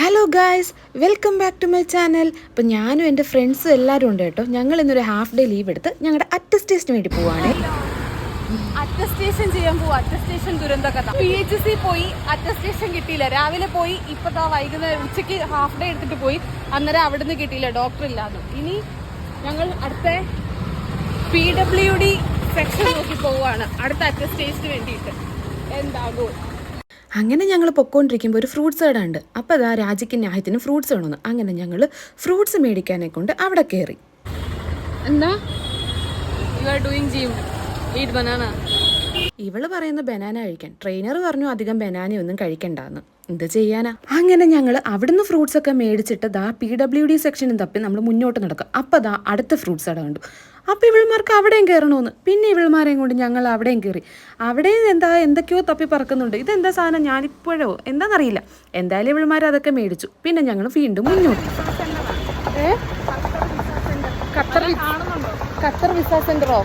Hello guys welcome back to my channel അപ്പം ഞാനും എന്റെ ഫ്രണ്ട്സും എല്ലാവരും ഉണ്ട് കേട്ടോ. ഞങ്ങൾ ഇന്നൊരു ഹാഫ് ഡേ ലീവ് എടുത്ത് ഞങ്ങളുടെ അറ്റസ്റ്റേഷന് വേണ്ടി പോവാണ്. അറ്റസ്റ്റേഷൻ ചെയ്യാൻ പോവാ. അറ്റസ്റ്റേഷൻ ദുരന്ത കഥ പോയി അറ്റസ്റ്റേഷൻ കിട്ടിയില്ല. രാവിലെ പോയി ഇപ്പതാ വൈകുന്നേരം ഉച്ചയ്ക്ക് ഹാഫ് ഡേ എടുത്തിട്ട് പോയി. അന്നേരം അവിടെ നിന്ന് കിട്ടിയില്ല. ഡോക്ടർ ഇല്ലാതെ ഇനി ഞങ്ങൾ അടുത്ത പി ഡബ്ല്യു ഡി സെക്ഷൻ നോക്കി പോവാണ്. അടുത്ത അറ്റസ്റ്റേഷന് വേണ്ടിയിട്ട്. എന്താകും? അങ്ങനെ ഞങ്ങൾ പൊക്കോണ്ടിരിക്കുമ്പോൾ ഒരു ഫ്രൂട്ട്സ് കട ഉണ്ട് അപ്പോൾ അതാ രാജിക്ക് ന്യായത്തിന് ഫ്രൂട്ട്സ് വേണമെന്ന് അങ്ങനെ ഞങ്ങൾ ഫ്രൂട്ട്സ് മേടിക്കാനെ കൊണ്ട് അവിടെ കയറി എന്താ? You are doing gym eat banana ഇവൾ പറയുന്ന ബനാന കഴിക്കാൻ. ട്രെയിനർ പറഞ്ഞു അധികം ബനാനയൊന്നും കഴിക്കണ്ടെന്ന്. എന്ത് ചെയ്യാനാ? അങ്ങനെ ഞങ്ങൾ അവിടുന്ന് ഫ്രൂട്ട്സ് ഒക്കെ മേടിച്ചിട്ട് ദാ പി ഡബ്ല്യു ഡി സെക്ഷനും തപ്പി നമ്മൾ മുന്നോട്ട് നടക്കും. അപ്പം ദാ അടുത്ത ഫ്രൂട്ട്സ് കട കണ്ടു. അപ്പം ഇവൾമാർക്ക് അവിടെയും കയറണമെന്ന് പിന്നെ ഇവൾമാരെയും കൊണ്ട് ഞങ്ങൾ അവിടെയും കയറി അവിടെയും എന്താ എന്തൊക്കെയോ തപ്പി പറക്കുന്നുണ്ട്. ഇതെന്താ സാധനം? ഞാനിപ്പോഴോ? എന്താണെന്നറിയില്ല എന്തായാലും ഇവൾമാർ അതൊക്കെ മേടിച്ചു. പിന്നെ ഞങ്ങൾ വീണ്ടും മുന്നോട്ട്. Qatar Qatar visa സെന്ററോ?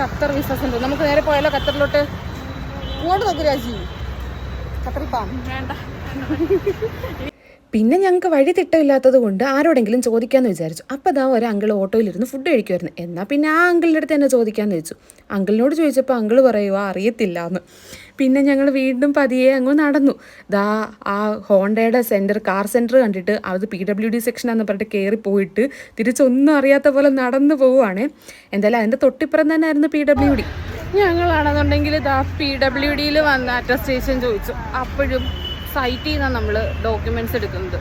Qatar visa centre. നമുക്ക് നേരെ പോയാലോ ഖത്തറിലോട്ട് ഇങ്ങോട്ട് നോക്കൂ രാജി. ഖത്തറിൽ പോവാം വേണ്ട പിന്നെ ഞങ്ങൾക്ക് വഴി തിട്ടമില്ലാത്തത് കൊണ്ട് ആരോടെങ്കിലും ചോദിക്കാമെന്ന് വിചാരിച്ചു. അപ്പോൾ അതാ ഒരു അങ്കിൾ ഓട്ടോയിലിരുന്ന് ഫുഡ് കഴിക്കുമായിരുന്നു എന്നാൽ പിന്നെ ആ അങ്കിളിന്റെ അടുത്ത് തന്നെ ചോദിക്കാമെന്ന് വെച്ചു അങ്കിളിനോട് ചോദിച്ചപ്പോൾ അങ്കിൾ പറയുക അറിയത്തില്ല എന്ന് പിന്നെ ഞങ്ങൾ വീണ്ടും പതിയെ അങ്ങ് നടന്നു. ദാ ആ ഹോണ്ടയുടെ സെന്റർ കാർ സെന്റർ കണ്ടിട്ട് അത് പി ഡബ്ല്യു ഡി സെക്ഷനാന്ന് പറഞ്ഞിട്ട് കയറി പോയിട്ട് തിരിച്ചൊന്നും അറിയാത്ത പോലെ നടന്നു പോവുകയാണ് എന്തായാലും അതിന്റെ തൊട്ടിപ്പുറം തന്നെ ആയിരുന്നു പി ഡബ്ല്യു ഡി ഞങ്ങളാണെന്നുണ്ടെങ്കിൽ ഇതാ പി ഡബ്ല്യു ഡിയിൽ വന്ന അറ്റസ്റ്റേഷൻ ചോദിച്ചു. അപ്പോഴും സൈറ്റിൽ നിന്നാണ് നമ്മൾ ഡോക്യുമെന്റ്സ് എടുക്കുന്നത്.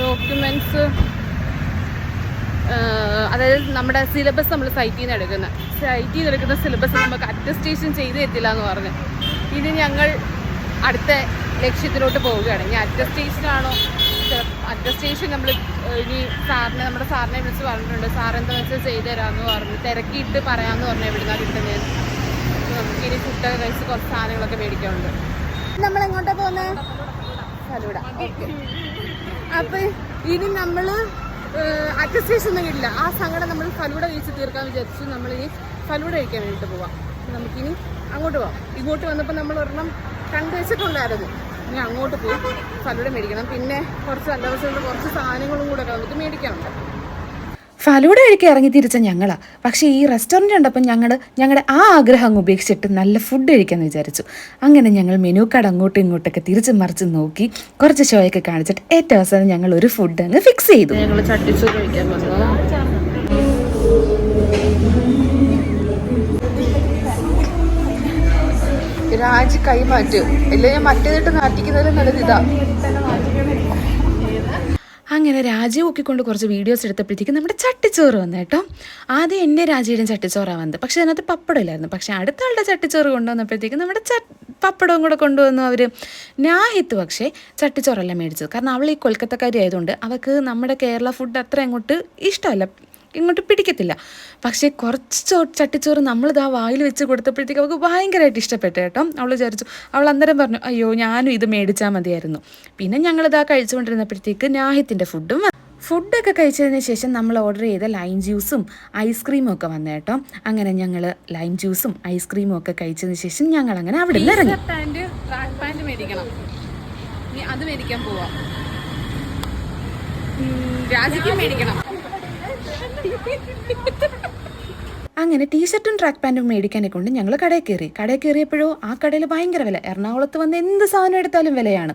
ഡോക്യുമെന്റ്സ് അതായത് നമ്മുടെ സിലബസ് നമ്മൾ സൈറ്റിൽ നിന്ന് എടുക്കുന്നത് സൈറ്റിൽ നിന്ന് എടുക്കുന്ന സിലബസ് നമുക്ക് അറ്റസ്റ്റേഷൻ ചെയ്ത് തരത്തില്ല എന്ന് പറഞ്ഞു. ഇനി ഞങ്ങൾ അടുത്ത ലക്ഷ്യത്തിലോട്ട് പോവുകയാണ്. ഇനി അറ്റസ്റ്റേഷൻ ആണോ? അറ്റസ്റ്റേഷൻ നമ്മൾ ഇനി സാറിനെ നമ്മുടെ സാറിനെ വിളിച്ച് പറഞ്ഞിട്ടുണ്ട്. സാർ വെച്ചാൽ ചെയ്തു തരാമെന്ന് പറഞ്ഞു തിരക്കിയിട്ട് പറയാമെന്ന് പറഞ്ഞു എവിടുന്നാണ് കിട്ടുന്നത് നമുക്ക് റൈസ് കുറച്ച് സാധനങ്ങളൊക്കെ മേടിക്കാറുണ്ട്. നമ്മൾ എങ്ങോട്ടാ പോകുന്നത് ഫലൂട ഓക്കെ. അപ്പൊ ഇനി നമ്മൾ അറ്റസ്റ്റേഷൻ ഒന്നും കിട്ടില്ല ആ സങ്കടം നമ്മൾ ഫലൂട കഴിച്ച് തീർക്കാൻ വിചാരിച്ചു. നമ്മൾ ഇനി ഫലൂഡ കഴിക്കാൻ വേണ്ടിയിട്ട് പോവാം. നമുക്കിനി അങ്ങോട്ട് പോവാം. ഇങ്ങോട്ട് വന്നപ്പോൾ നമ്മൾ ഒരെണ്ണം കണ്ടു വെച്ചിട്ടുണ്ടായിരുന്നു. ഇനി അങ്ങോട്ട് പോയി ഫലൂട മേടിക്കണം. പിന്നെ കുറച്ച് നല്ല ദിവസമുള്ള കുറച്ച് സാധനങ്ങളും കൂടെ ഒക്കെ നമുക്ക് മേടിക്കാനുണ്ട്. ഫലൂഡ കഴിക്കാൻ ഇറങ്ങി തിരിച്ച ഞങ്ങളാ. പക്ഷേ ഈ റെസ്റ്റോറന്റ് കണ്ടപ്പോൾ ഞങ്ങൾ ഞങ്ങളുടെ ആ ആഗ്രഹം അങ്ങ് ഉപേക്ഷിച്ചിട്ട് നല്ല ഫുഡ് കഴിക്കാമെന്ന് വിചാരിച്ചു. അങ്ങനെ ഞങ്ങൾ മെനു കാർഡ് അങ്ങോട്ടും ഇങ്ങോട്ടൊക്കെ തിരിച്ച് മറിച്ച് നോക്കി കുറച്ച് ഷോയൊക്കെ കാണിച്ചിട്ട് ഏറ്റവും അവസാനം ഞങ്ങൾ ഒരു ഫുഡ് അങ്ങ് ഫിക്സ് ചെയ്തു. ഞങ്ങൾ കൈമാറ്റ് ഇല്ല ഞാൻ മറ്റേതിട്ട് നാട്ടിക്കുന്നതിലും നല്ലത് ഇതാ. അങ്ങനെ രാജി ഓക്കിക്കൊണ്ട് കുറച്ച് വീഡിയോസ് എടുത്തപ്പോഴത്തേക്ക് നമ്മുടെ ചട്ടിച്ചോറ് വന്നു കേട്ടോ. ആദ്യം എന്റെ രാജിയുടെയും ചട്ടിച്ചോറാണ് വന്നത്. പക്ഷേ അതിനകത്ത് പപ്പടം ഇല്ലായിരുന്നു. പക്ഷേ അടുത്ത ആളുടെ ചട്ടിച്ചോറ് കൊണ്ടുവന്നപ്പോഴത്തേക്ക് നമ്മുടെ പപ്പടവും കൂടെ കൊണ്ടുവന്നു അവർ നാഹിത്ത് പക്ഷേ ചട്ടിച്ചോറല്ല മേടിച്ചത്. കാരണം അവൾ ഈ കൊൽക്കത്തക്കാരി ആയതുകൊണ്ട് അവൾക്ക് നമ്മുടെ കേരള ഫുഡ് അത്ര അങ്ങോട്ട് ഇഷ്ടമല്ല. ഇങ്ങോട്ട് പിടിക്കത്തില്ല. പക്ഷേ കുറച്ച് ചോ ചട്ടിച്ചോറ് നമ്മളിതാ വായിൽ വെച്ച് കൊടുത്തപ്പോഴത്തേക്ക് അവൾക്ക് ഭയങ്കരമായിട്ട് ഇഷ്ടപ്പെട്ടു കേട്ടോ. അവൾ വിചാരിച്ചു അവൾ അന്നേരം പറഞ്ഞു അയ്യോ ഞാനും ഇത് മേടിച്ചാൽ മതിയായിരുന്നു. പിന്നെ ഞങ്ങളിതാ കഴിച്ചുകൊണ്ടിരുന്നപ്പോഴത്തേക്ക് നാഹിത്തിന്റെ ഫുഡും. ഫുഡൊക്കെ കഴിച്ചതിന് ശേഷം നമ്മൾ ഓർഡർ ചെയ്ത ലൈം ജ്യൂസും ഐസ്ക്രീമും ഒക്കെ വന്നു കേട്ടോ. അങ്ങനെ ഞങ്ങൾ ലൈം ജ്യൂസും ഐസ്ക്രീമും ഒക്കെ കഴിച്ചതിന് ശേഷം ഞങ്ങൾ അങ്ങനെ അവിടെ നിന്ന് ഇറങ്ങി ട്രാക്ക് മേടിക്കണം. അത് മേടിക്കാൻ പോവാം. ഉം, രാജിക്കും മേടിക്കണം. അങ്ങനെ ടീഷർട്ടും ട്രാക്ക് പാന്റും മേടിക്കാനെ കൊണ്ട് ഞങ്ങൾ കടയിൽ കയറി. കടയിൽ കയറിയപ്പോഴോ ആ കടയിൽ ഭയങ്കര വില. എറണാകുളത്ത് വന്ന് എന്ത് സാധനം എടുത്താലും വിലയാണ്.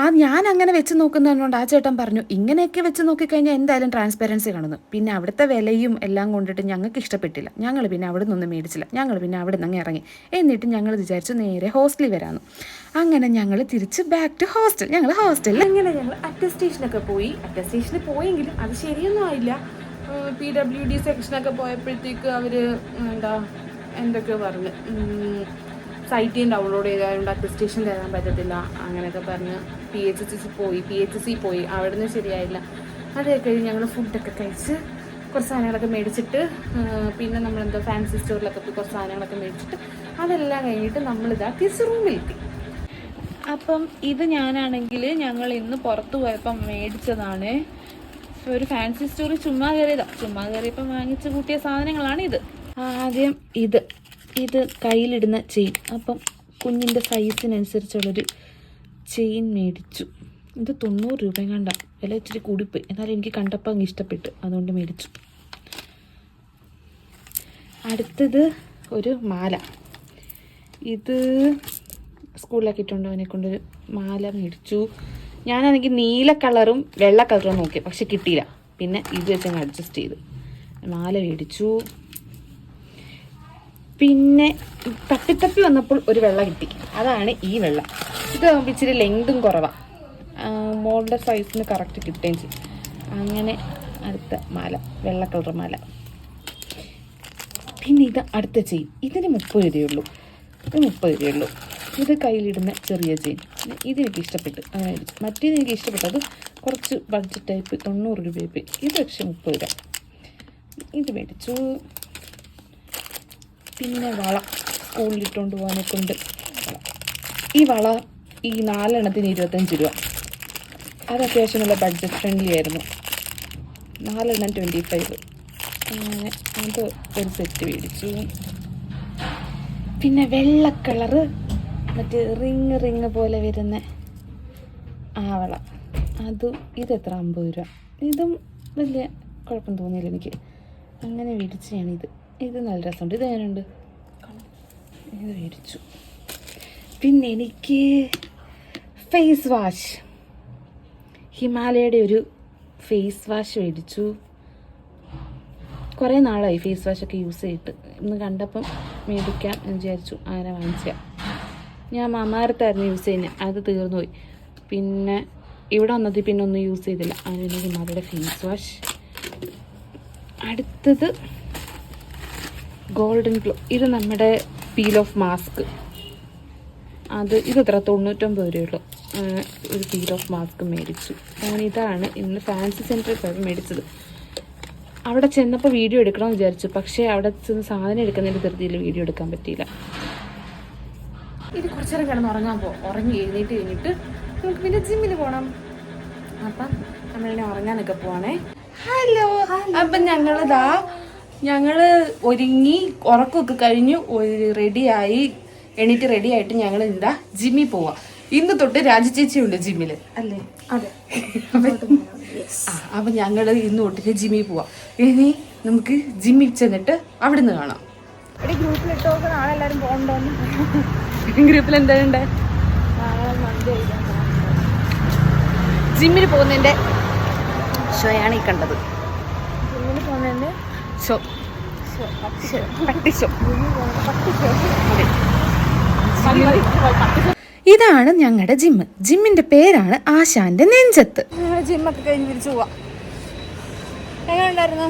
ആ ഞാൻ അങ്ങനെ വെച്ച് നോക്കുന്നതുകൊണ്ട് ആ ചേട്ടൻ പറഞ്ഞു ഇങ്ങനെയൊക്കെ വെച്ച് നോക്കിക്കഴിഞ്ഞാൽ എന്തായാലും ട്രാൻസ്പെറൻസി കാണുന്നു. പിന്നെ അവിടുത്തെ വിലയും എല്ലാം കൊണ്ടിട്ട് ഞങ്ങൾക്ക് ഇഷ്ടപ്പെട്ടില്ല. ഞങ്ങൾ പിന്നെ അവിടെ നിന്നൊന്നും മേടിച്ചില്ല. ഞങ്ങൾ പിന്നെ അവിടെ നിന്ന് ഇറങ്ങി. എന്നിട്ട് ഞങ്ങൾ വിചാരിച്ചു നേരെ ഹോസ്റ്റലിൽ വരാമെന്ന് അങ്ങനെ ഞങ്ങൾ തിരിച്ച് ബാക്ക് ടു ഹോസ്റ്റൽ ഞങ്ങൾ ഹോസ്റ്റലിൽ അങ്ങനെ ഞങ്ങൾ അറ്റസ്റ്റേഷനൊക്കെ പോയി. അറ്റസ്റ്റേഷനിൽ പോയെങ്കിലും അത് ശരിയൊന്നും ആയില്ല. പി ഡബ്ല്യു ഡി സെക്ഷനൊക്കെ പോയപ്പോഴത്തേക്ക് അവർ എന്താ എന്തൊക്കെ പറഞ്ഞു? സൈറ്റിൽ ഡൗൺലോഡ് ചെയ്തായതുകൊണ്ട് അറ്റസ്റ്റേഷൻ തരാൻ പറ്റത്തില്ല അങ്ങനെയൊക്കെ പറഞ്ഞ് പി എച്ച് എസ് സി പോയി പി എച്ച് സി പോയി. അവിടെ നിന്ന് ശരിയായില്ല. അത് കഴിഞ്ഞ് ഞങ്ങൾ ഫുഡൊക്കെ കഴിച്ച് കുറച്ച് സാധനങ്ങളൊക്കെ മേടിച്ചിട്ട് പിന്നെ നമ്മളെന്തോ ഫാൻസി സ്റ്റോറിലൊക്കെ പോയി കുറച്ച് സാധനങ്ങളൊക്കെ മേടിച്ചിട്ട് അതെല്ലാം കഴിഞ്ഞിട്ട് നമ്മളിതാ തിരിച്ച് റൂമിലെത്തി അപ്പം ഇത് ഞാനാണെങ്കിൽ ഞങ്ങൾ ഇന്ന് പുറത്ത് പോയപ്പം മേടിച്ചതാണ് ഒരു ഫാൻസി സ്റ്റോറി ചുമ്മാ കയറിയതാ. ചുമ്മാ കയറിയപ്പോൾ വാങ്ങിച്ചു കൂട്ടിയ സാധനങ്ങളാണ് ഇത്. ആദ്യം ഇത്. ഇത് കയ്യിലിടുന്ന ചെയിൻ. അപ്പം കുഞ്ഞിന്റെ സൈസിനനുസരിച്ചുള്ളൊരു ചെയിൻ മേടിച്ചു. ഇത് തൊണ്ണൂറ് രൂപ കണ്ട. വില ഇച്ചിരി കൂടിപ്പോയി. എന്നാലും എനിക്ക് കണ്ടപ്പോൾ അങ്ങ് ഇഷ്ടപ്പെട്ടു. അതുകൊണ്ട് മേടിച്ചു. അടുത്തത് ഒരു മാല. ഇത് സ്കൂളിലൊക്കെ ഇട്ടുണ്ടോ അവനെ കൊണ്ടൊരു മാല മേടിച്ചു. ഞാനാണെങ്കിൽ നീല കളറും വെള്ള കളറും നോക്കി പക്ഷെ കിട്ടിയില്ല. പിന്നെ ഇത് വെച്ച് അഡ്ജസ്റ്റ് ചെയ്ത്. മാല മേടിച്ചു. പിന്നെ തപ്പിത്തപ്പി വന്നപ്പോൾ ഒരു വെള്ള കിട്ടി. അതാണ് ഈ വെള്ള. ഇത് ഇച്ചിരി ലെങ്തും കുറവാണ് മോളുടെ സൈസിന് കറക്റ്റ് കിട്ടുകയും ചെയ്യും. അങ്ങനെ അടുത്ത മാല വെള്ള കളർ മാല. പിന്നെ ഇത് അടുത്ത ചെയിൻ ഇതിന് മുപ്പത് രൂപയുള്ളൂ ഇത് മുപ്പത് രൂപയുള്ളൂ ഇത് കയ്യിലിടുന്ന ചെറിയ ചെയിൻ. ഇത് എനിക്ക് ഇഷ്ടപ്പെട്ടു. അങ്ങനെ മറ്റേത് എനിക്ക് ഇഷ്ടപ്പെട്ടത് കുറച്ച് ബഡ്ജറ്റ് ടൈപ്പ് തൊണ്ണൂറ് രൂപയൊക്കെ ഇത് പക്ഷേ മുപ്പത് രൂപ. ഇത് മേടിച്ചു. പിന്നെ വള സ്കൂളിലിട്ടുകൊണ്ട് പോകാനെ കൊണ്ട് ഈ വള ഈ നാലെണ്ണത്തിന് ഇരുപത്തഞ്ച് രൂപ. അത് അത്യാവശ്യം നല്ല ബഡ്ജറ്റ് ഫ്രണ്ട്ലി ആയിരുന്നു. നാലെണ്ണം ട്വന്റി ഫൈവ് അങ്ങനെ അത് ഒരു സെറ്റ് മേടിച്ചു. പിന്നെ വെള്ള കളറ് മറ്റേ റിങ് റിങ് പോലെ വരുന്ന ആവള. അതും ഇത് എത്ര അമ്പത് രൂപ. ഇതും വലിയ കുഴപ്പം തോന്നിയില്ല എനിക്ക്. അങ്ങനെ മേടിച്ചാണ് ഇത് ഇത് നല്ല രസമുണ്ട്. ഇത് എങ്ങനെയുണ്ട്? ഇത് മേടിച്ചു. പിന്നെ എനിക്ക് ഫേസ് വാഷ് ഹിമാലയയുടെ ഒരു ഫേസ് വാഷ് മേടിച്ചു. കുറേ നാളായി ഫേസ് വാഷൊക്കെ യൂസ് ചെയ്തിട്ട്. ഇന്ന് കണ്ടപ്പം മേടിക്കാം എന്ന് വിചാരിച്ചു. അങ്ങനെ വാങ്ങിച്ച ഞാൻ മാമാരത്തായിരുന്നു യൂസ് ചെയ്യുന്നത് അത് തീർന്നുപോയി. പിന്നെ ഇവിടെ വന്നത് പിന്നെ ഒന്നും യൂസ് ചെയ്തില്ല. അതിന് ഹിമാലയുടെ ഫേസ് വാഷ് അടുത്തത് ഗോൾഡൻ ഗ്ലോ ഇത് നമ്മുടെ പീൽ ഓഫ് മാസ്ക് അത് ഇത് എത്ര? തൊണ്ണൂറ്റൊമ്പത് രൂപയുള്ളൂ. ഒരു പീൽ ഓഫ് മാസ്ക് മേടിച്ചു. ഞാൻ ഇതാണ് ഇന്ന് ഫാൻസി സെന്ററിൽ പോയി മേടിച്ചത്. അവിടെ ചെന്നപ്പോൾ വീഡിയോ എടുക്കണമെന്ന് വിചാരിച്ചു. പക്ഷേ അവിടെ ചെന്ന് സാധനം എടുക്കുന്നതിന്റെ ധൃതിയിൽ വീഡിയോ എടുക്കാൻ പറ്റിയില്ല. ഇത് കുറച്ചു നേരം കിടന്ന് ഉറങ്ങാൻ പോകും ഉറങ്ങി എഴുന്നേറ്റ് കഴിഞ്ഞിട്ട് നമുക്ക് പിന്നെ ജിമ്മിൽ പോകണം അപ്പം നമ്മളിനെ ഉറങ്ങാനൊക്കെ പോവാണേ. ഹലോ അപ്പം ഞങ്ങളിതാ ഞങ്ങൾ ഒരുങ്ങി ഉറക്കമൊക്കെ കഴിഞ്ഞ് റെഡിയായി എണീറ്റ് റെഡി ആയിട്ട് ഞങ്ങൾ എന്താ ജിമ്മിൽ പോവാ. ഇന്ന് തൊട്ട് ചേച്ചി ഉണ്ട് ജിമ്മിൽ അല്ലേ? അതെ. അപ്പൊ ഞങ്ങൾ ഇന്ന് തൊട്ടിട്ട് ജിമ്മിൽ പോവാ. ഇനി നമുക്ക് ജിമ്മിൽ ചെന്നിട്ട് അവിടുന്ന് കാണാം. ഗ്രൂപ്പിൽ ഗ്രൂപ്പിലിട്ട് നാളെ എല്ലാവരും പോകണ്ടോന്ന്? ഗ്രൂപ്പിൽ എന്താ ഉണ്ട് നാളെ മന്തി കഴിക്കാൻ ജിമ്മിൽ പോകുന്നതിന്റെ ഷോയാണ് ഈ കണ്ടത്. ഷോ. ഇതാണ് ഞങ്ങളുടെ ജിമ്മ് ജിമ്മിന്റെ പേരാണ് ആശാന്റെ നെഞ്ചത്ത്. ജിമ്മൊക്കെ കഴിഞ്ഞ് തിരിച്ചു പോവാ എങ്ങനെ ഉണ്ടായിരുന്നു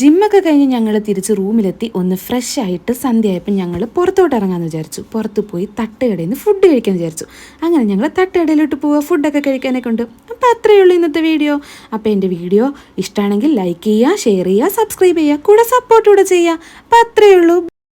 ജിമ്മൊക്കെ കഴിഞ്ഞ് ഞങ്ങൾ തിരിച്ച് റൂമിലെത്തി. ഒന്ന് ഫ്രഷ് ആയിട്ട് സന്ധ്യയായപ്പോൾ ഞങ്ങൾ പുറത്തോട്ട് ഇറങ്ങാമെന്ന് വിചാരിച്ചു. പുറത്ത് പോയി തട്ടുകടയിൽ നിന്ന് ഫുഡ് കഴിക്കാൻ വിചാരിച്ചു. അങ്ങനെ ഞങ്ങൾ തട്ടുകടയിലോട്ട് പോവുക ഫുഡൊക്കെ കഴിക്കാനൊക്കെ ഉണ്ട്. അപ്പോൾ അത്രയേ ഉള്ളൂ ഇന്നത്തെ വീഡിയോ. അപ്പോൾ എന്റെ വീഡിയോ ഇഷ്ടമാണെങ്കിൽ ലൈക്ക് ചെയ്യുക ഷെയർ ചെയ്യുക സബ്സ്ക്രൈബ് ചെയ്യുക കൂടെ സപ്പോർട്ട് കൂടെ ചെയ്യുക. അപ്പോൾ അത്രയേ ഉള്ളൂ.